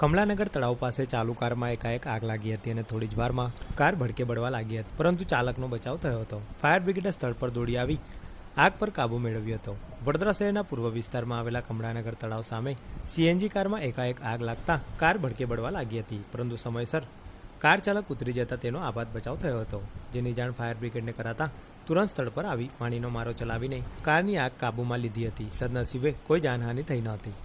કમલાનગર તળાવ પાસે ચાલુ કારમાં એકાએક આગ લાગી હતી અને થોડી જ વારમાં કાર ભડકે બળવા લાગી હતી, પરંતુ ચાલકનો બચાવ થયો હતો. ફાયર બ્રિગેડે સ્થળ પર દોડી આવી, આગ પર કાબુ મેળવ્યો હતો. વડોદરા શહેરના પૂર્વ વિસ્તારમાં આવેલા કમળાનગર તળાવ સામે સીએનજી કારમાં એકાએક આગ લાગતા કાર ભડકે બળવા લાગી હતી, પરંતુ સમયસર કાર ચાલક ઉતરી જતા તેનો આપાત બચાવ થયો હતો. જેની જાણ ફાયર બ્રિગેડને કરાતા તુરંત સ્થળ પર આવી પાણીનો મારો ચલાવીને કારની આગ કાબૂમાં લીધી હતી. સદનસીબે કોઈ જાનહાનિ થઈ ન હતી.